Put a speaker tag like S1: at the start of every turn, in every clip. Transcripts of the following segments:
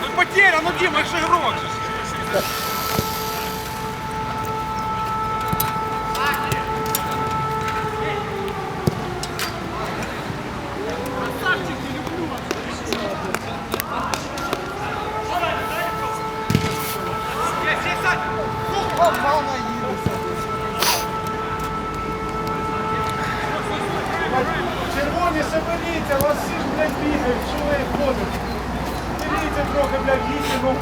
S1: Ну потеря, ну Дима, это же игрок
S2: не соберіться, вас всі ж, блядь, бігають, що ви ходите? Соберіться трохи, блядь, їсти, ну,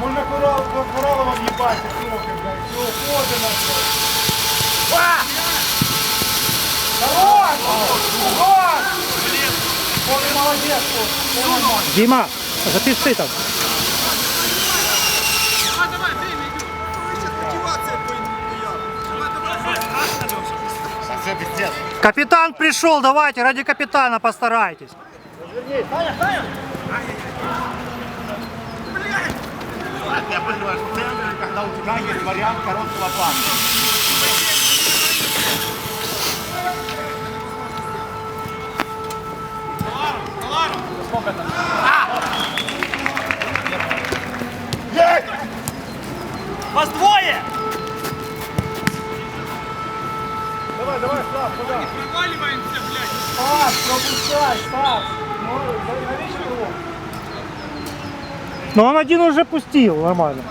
S2: можна корал, корала вам їбати трохи, блядь, що ходимо. Народ! Народ! Блін! Вони молодець,
S3: Діма, запиши там.
S1: Давай, давай.
S3: Капитан пришел, давайте, ради капитана постарайтесь.
S4: Я понимаю, в центре, когда у тебя есть вариант короткого плана.
S1: Вас
S2: Давай, давай, Слав, куди?
S1: Приваливаемся, блядь.
S2: Стас, пропускай, Стас. Ну, навіщо його?
S3: Но он один уже пустил, нормально.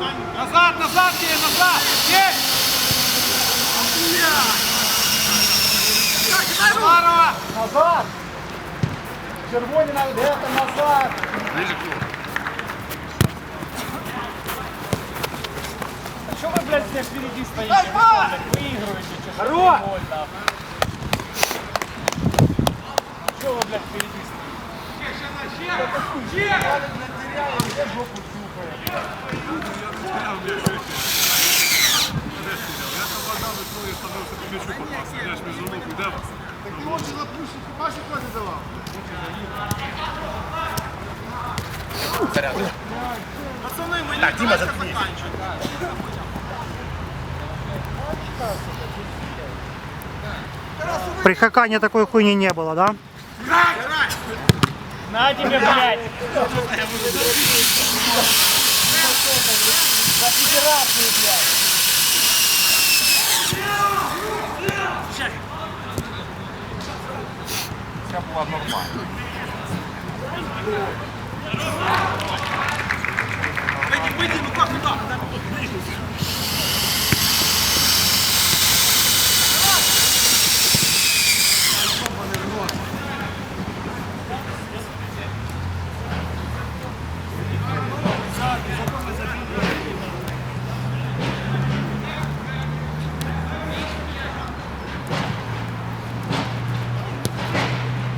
S1: Назад, назад, тебе, назад! Есть! Блядь! Здорово!
S2: Назад! Червоні на де там назад! А що ви, блядь, все впереди стоїте? Ви що, блядь, Виігруєте чи що? Хорош! Що ви, Блядь, впереди
S1: Пацаны, мы
S4: Так,
S1: не
S4: Дима,
S1: дальше
S4: заткнись.
S1: заканчиваем.
S3: При Хакане такой хуйни не было, да?
S2: На тебе, блядь! За федерацию, блядь!
S4: Все было нормально.
S1: Выйди, выйди, ну как туда?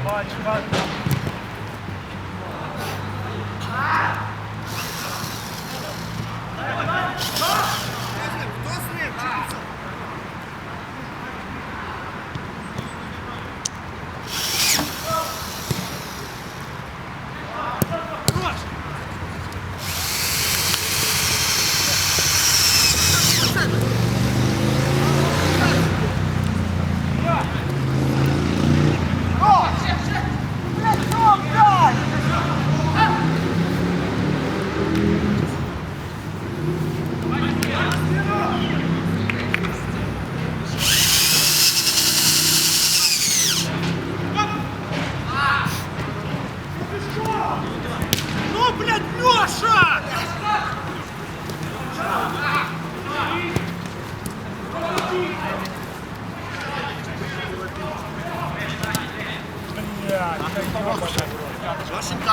S2: Бач, бач.
S1: Ну, блядь, Леша!
S2: Блядь, как ёбаный.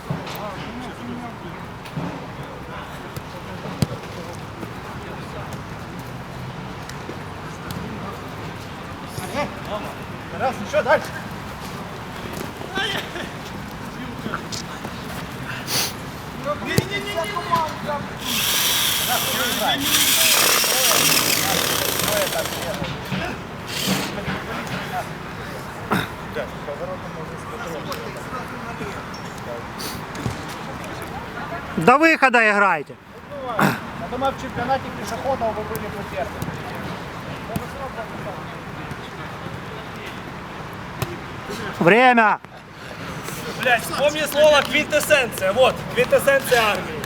S2: Раз, що далі?
S3: До выхода играйте.
S2: Я думаю, в чемпіонаті пішоходів ви були б перші.
S3: Время.
S5: Блять, вспомни слово квинтэссенция. Вот, квинтэссенция армии.